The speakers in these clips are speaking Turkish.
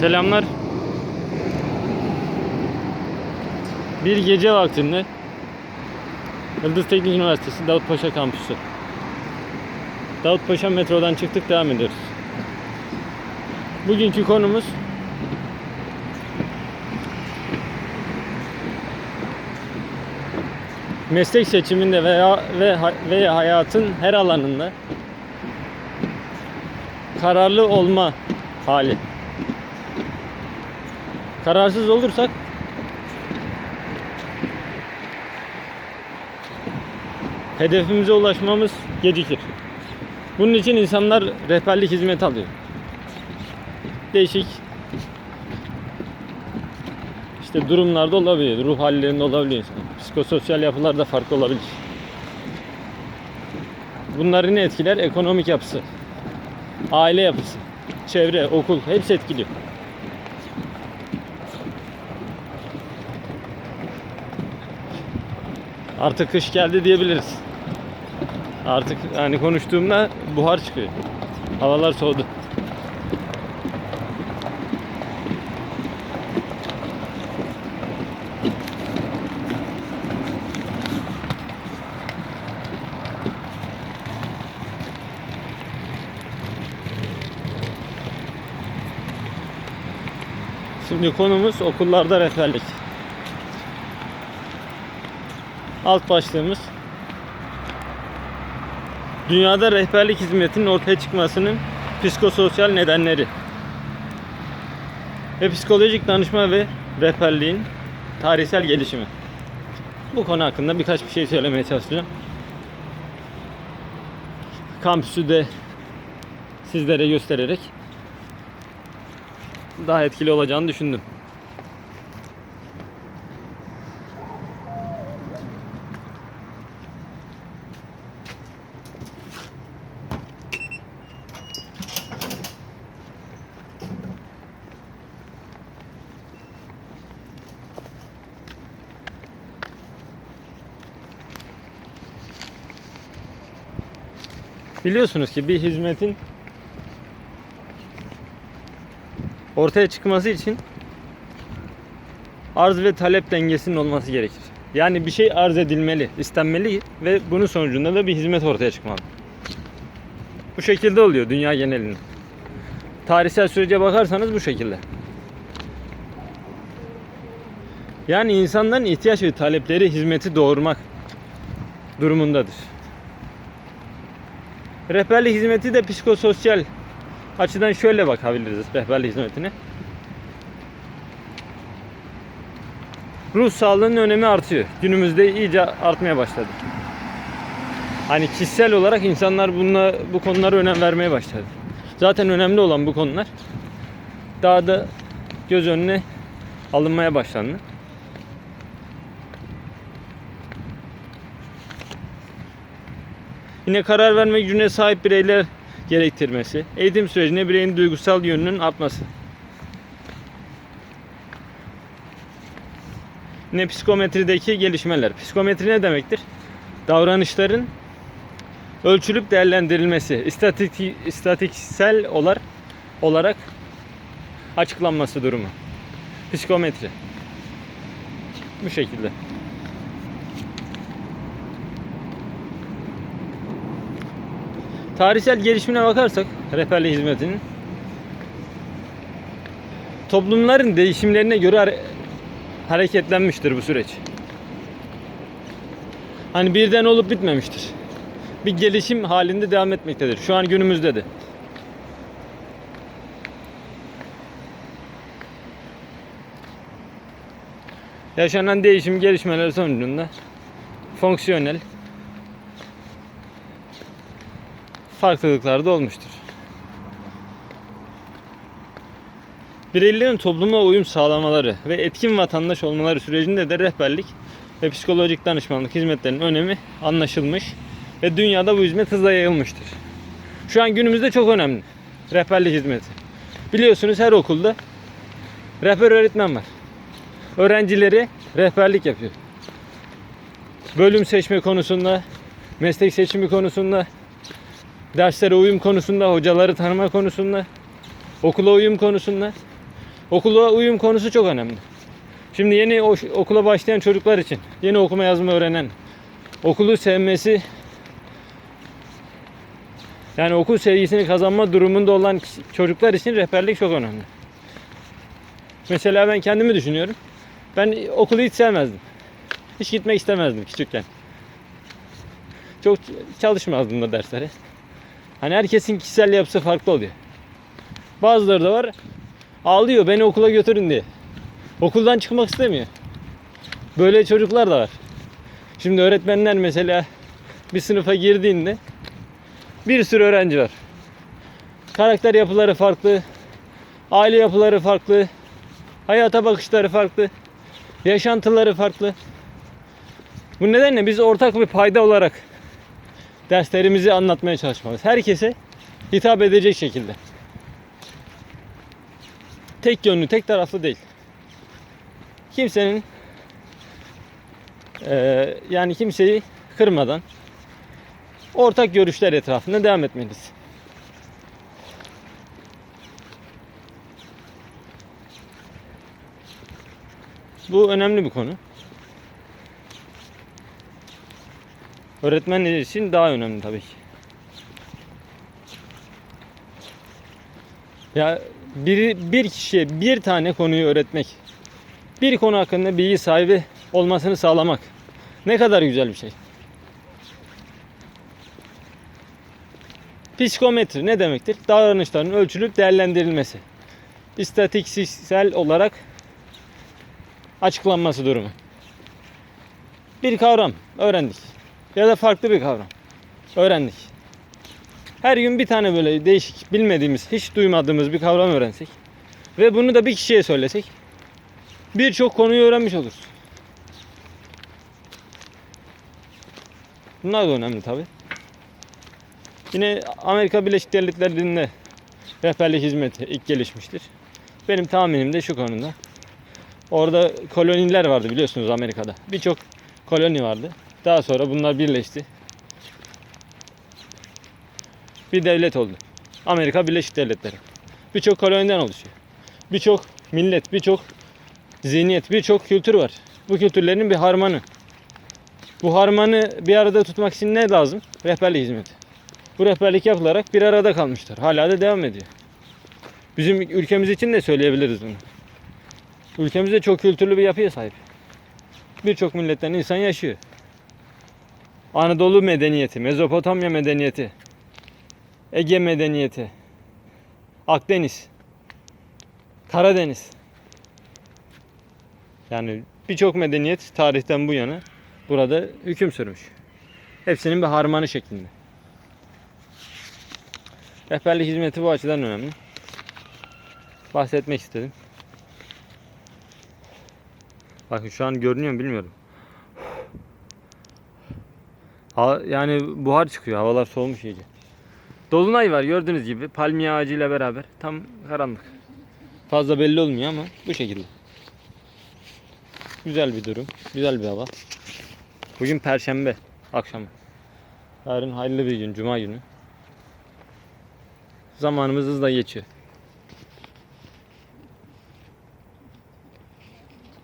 Selamlar. Bir gece vaktinde Yıldız Teknik Üniversitesi Davutpaşa Kampüsü. Davutpaşa metrodan çıktık devam ediyoruz. Bugünkü konumuz meslek seçiminde veya ve ve hayatın her alanında kararlı olma hali. Kararsız olursak hedefimize ulaşmamız gecikir. Bunun için insanlar rehberlik hizmeti alıyor. Değişik işte durumlarda olabilir, ruh hallerinde olabiliyor insan. Psikososyal yapılarda farklı olabilir. Bunları ne etkiler? Ekonomik yapısı, aile yapısı, çevre, okul hepsi etkiliyor. Artık kış geldi diyebiliriz. Artık hani konuştuğumda buhar çıkıyor. Havalar soğudu. Şimdi konumuz okullarda rehberlik. Alt başlığımız Dünyada rehberlik hizmetinin ortaya çıkmasının psikososyal nedenleri ve psikolojik danışma ve rehberliğin tarihsel gelişimi. Bu konu hakkında birkaç bir şey söylemeye çalışacağım. Kampüsü de sizlere göstererek daha etkili olacağını düşündüm. Biliyorsunuz ki bir hizmetin ortaya çıkması için arz ve talep dengesinin olması gerekir. Yani bir şey arz edilmeli, istenmeli ve bunun sonucunda da bir hizmet ortaya çıkmalı. Bu şekilde oluyor dünya genelinde. Tarihsel sürece bakarsanız bu şekilde. Yani insanların ihtiyaç ve talepleri hizmeti doğurmak durumundadır. Rehberlik hizmeti de psikososyal açıdan şöyle bakabiliriz rehberlik hizmetine. Ruh sağlığının önemi artıyor. Günümüzde iyice artmaya başladı. Hani kişisel olarak insanlar bununla, bu konulara önem vermeye başladı. Zaten önemli olan bu konular daha da göz önüne alınmaya başlandı. Yine karar verme gücüne sahip bireyler gerektirmesi, eğitim sürecinde bireyin duygusal yönünün artması. Yine psikometrideki gelişmeler. Psikometri ne demektir? Davranışların ölçülüp değerlendirilmesi, istatik, istatiksel olarak, olarak açıklanması durumu. Psikometri. Bu şekilde. Tarihsel gelişimine bakarsak rehberlik hizmetinin toplumların değişimlerine göre hare- hareketlenmiştir bu süreç. Hani birden olup bitmemiştir. Bir gelişim halinde devam etmektedir. Şu an günümüzde de. Yaşanan değişim gelişmeler sonucunda fonksiyonel farklılıklar da olmuştur. Bireylerin topluma uyum sağlamaları ve etkin vatandaş olmaları sürecinde de rehberlik ve psikolojik danışmanlık hizmetlerinin önemi anlaşılmış ve dünyada bu hizmet hızla yayılmıştır. Şu an günümüzde çok önemli rehberlik hizmeti. Biliyorsunuz her okulda rehber öğretmen var. Öğrencileri rehberlik yapıyor. Bölüm seçme konusunda, meslek seçimi konusunda, derslere uyum konusunda, hocaları tanıma konusunda, okula uyum konusunda Okula uyum konusu çok önemli. Şimdi yeni okula başlayan çocuklar için, yeni okuma yazma öğrenen, okulu sevmesi, yani okul sevgisini kazanma durumunda olan çocuklar için rehberlik çok önemli. Mesela ben kendimi düşünüyorum. Ben okulu hiç sevmezdim. Hiç gitmek istemezdim küçükken. Çok çalışmazdım da derslere. Hani herkesin kişisel yapısı farklı oluyor. Bazıları da var ağlıyor beni okula götürün diye. Okuldan çıkmak istemiyor. Böyle çocuklar da var. Şimdi öğretmenler mesela bir sınıfa girdiğinde bir sürü öğrenci var. Karakter yapıları farklı, aile yapıları farklı, hayata bakışları farklı, yaşantıları farklı. Bu nedenle biz ortak bir payda olarak derslerimizi anlatmaya çalışmalıyız. Herkese hitap edecek şekilde. Tek yönlü, tek taraflı değil. Kimsenin eee, yani kimseyi kırmadan ortak görüşler etrafında devam etmeliyiz. Bu önemli bir konu. Öğretmenler için daha önemli tabii ki. Ya bir, bir kişiye bir tane konuyu öğretmek, bir konu hakkında bilgi sahibi olmasını sağlamak ne kadar güzel bir şey. Psikometri ne demektir? Davranışların ölçülüp değerlendirilmesi. İstatistiksel olarak açıklanması durumu. Bir kavram öğrendik. Ya da farklı bir kavram öğrendik. Her gün bir tane böyle değişik, bilmediğimiz, hiç duymadığımız bir kavram öğrensek ve bunu da bir kişiye söylesek birçok konuyu öğrenmiş oluruz. Bunlar da önemli tabi. Yine Amerika Birleşik Devletleri'nde rehberlik hizmeti ilk gelişmiştir. Benim tahminim de şu konuda. Orada koloniler vardı biliyorsunuz Amerika'da. Birçok koloni vardı. Daha sonra bunlar birleşti. Bir devlet oldu. Amerika Birleşik Devletleri. Birçok koloniden oluşuyor. Birçok millet, birçok zihniyet, birçok kültür var. Bu kültürlerin bir harmanı. Bu harmanı bir arada tutmak için ne lazım? Rehberlik hizmeti. Bu rehberlik yapılarak bir arada kalmışlar. Hala da devam ediyor. Bizim ülkemiz için de söyleyebiliriz bunu. Ülkemizde çok kültürlü bir yapıya sahip. Birçok milletten insan yaşıyor. Anadolu medeniyeti, Mezopotamya medeniyeti, Ege medeniyeti, Akdeniz, Karadeniz. Yani birçok medeniyet tarihten bu yana burada hüküm sürmüş. Hepsinin bir harmanı şeklinde. Rehberlik hizmeti bu açıdan önemli. Bahsetmek istedim. Bakın şu an görünüyor mu bilmiyorum. Yani buhar çıkıyor. Havalar soğumuş iyice. Dolunay var gördüğünüz gibi. Palmiye ağacıyla beraber. Tam karanlık. Fazla belli olmuyor ama bu şekilde. Güzel bir durum. Güzel bir hava. Bugün perşembe akşamı. Yarın hayırlı bir gün. Cuma günü. Zamanımız hızla geçiyor.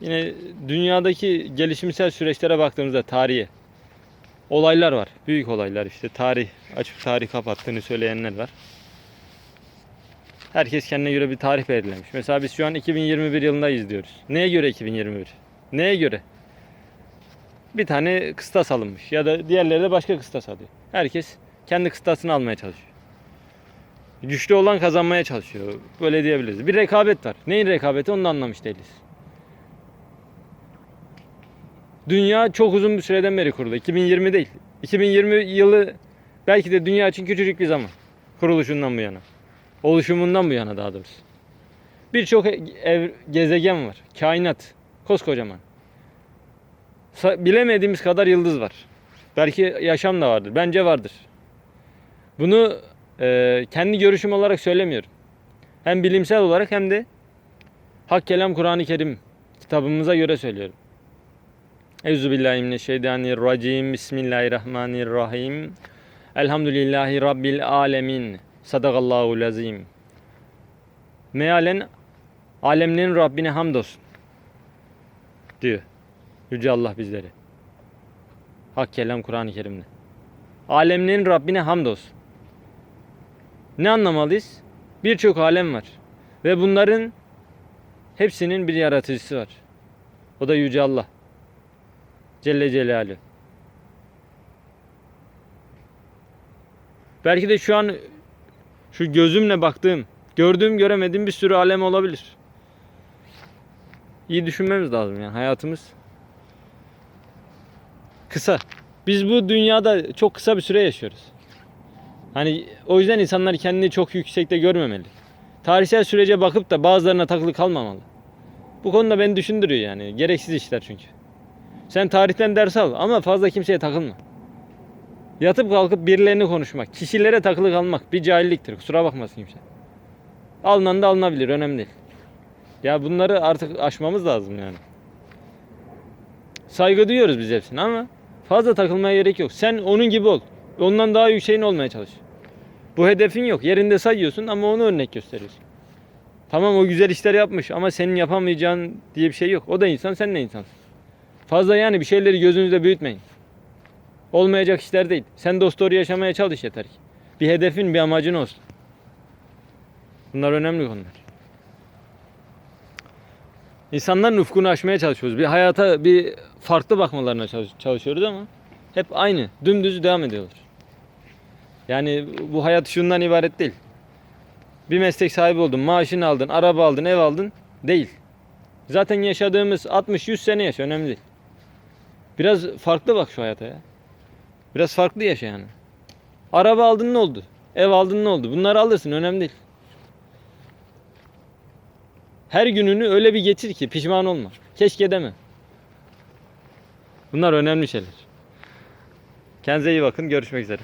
Yine dünyadaki gelişimsel süreçlere baktığımızda tarihe olaylar var. Büyük olaylar işte tarih açıp tarih kapattığını söyleyenler var. Herkes kendine göre bir tarih belirlemiş. Mesela biz şu an 2021 yılındayız diyoruz. Neye göre 2021? Neye göre? Bir tane kıstas alınmış ya da diğerleri de başka kıstas alıyor. Herkes kendi kıstasını almaya çalışıyor. Güçlü olan kazanmaya çalışıyor. Böyle diyebiliriz. Bir rekabet var. Neyin rekabeti onu da anlamış değiliz. Dünya çok uzun bir süreden beri kuruldu. 2020 değil. 2020 yılı belki de dünya için küçücük bir zaman. Kuruluşundan bu yana. Oluşumundan bu yana daha doğrusu. Birçok gezegen var. Kainat. Koskocaman. Bilemediğimiz kadar yıldız var. Belki yaşam da vardır. Bence vardır. Bunu e, kendi görüşüm olarak söylemiyorum. Hem bilimsel olarak hem de Hak Kelam Kur'an-ı Kerim kitabımıza göre söylüyorum. Euzubillahimineşşeytanirracim. Bismillahirrahmanirrahim. Elhamdülillahi Rabbil alemin. Sadakallahu lazim. Mealen Alemlerin Rabbine hamdolsun. Diyor. Yüce Allah bizleri. Hak kelam Kur'an-ı Kerim'de. Alemlerin Rabbine hamdolsun. Ne anlamalıyız? Birçok alem var. Ve bunların hepsinin bir yaratıcısı var. O da Yüce Allah. Celle Celaluhu. Belki de şu an şu gözümle baktığım, gördüğüm, göremediğim bir sürü alem olabilir. İyi düşünmemiz lazım yani hayatımız kısa. Biz bu dünyada çok kısa bir süre yaşıyoruz. Hani o yüzden insanlar kendini çok yüksekte görmemeli. Tarihsel sürece bakıp da bazılarına takılı kalmamalı. Bu konuda beni düşündürüyor yani. Gereksiz işler çünkü. Sen tarihten ders al ama fazla kimseye takılma. Yatıp kalkıp birilerini konuşmak, kişilere takılı kalmak bir cahilliktir. Kusura bakmasın kimse. Alınan da alınabilir, önemli değil. Ya bunları artık aşmamız lazım yani. Saygı duyuyoruz biz hepsine ama fazla takılmaya gerek yok. Sen onun gibi ol. Ondan daha yükseğin olmaya çalış. Bu hedefin yok. Yerinde sayıyorsun ama onu örnek gösteriyorsun. Tamam o güzel işler yapmış ama senin yapamayacağın diye bir şey yok. O da insan, sen de insansın. Fazla yani bir şeyleri gözünüzde büyütmeyin. Olmayacak işler değil. Sen dost doğru yaşamaya çalış yeter ki. Bir hedefin, bir amacın olsun. Bunlar önemli konular. İnsanların ufkunu aşmaya çalışıyoruz. Bir hayata bir farklı bakmalarına çalış- çalışıyoruz ama hep aynı. Dümdüz devam ediyorlar. Yani bu hayat şundan ibaret değil. Bir meslek sahibi oldun, maaşını aldın, araba aldın, ev aldın. Değil. Zaten yaşadığımız 60-100 sene yaş önemli değil. Biraz farklı bak şu hayata ya. Biraz farklı yaşa yani. Araba aldın ne oldu? Ev aldın ne oldu? Bunları alırsın önemli değil. Her gününü öyle bir geçir ki pişman olma. Keşke deme. Bunlar önemli şeyler. Kendinize iyi bakın. Görüşmek üzere.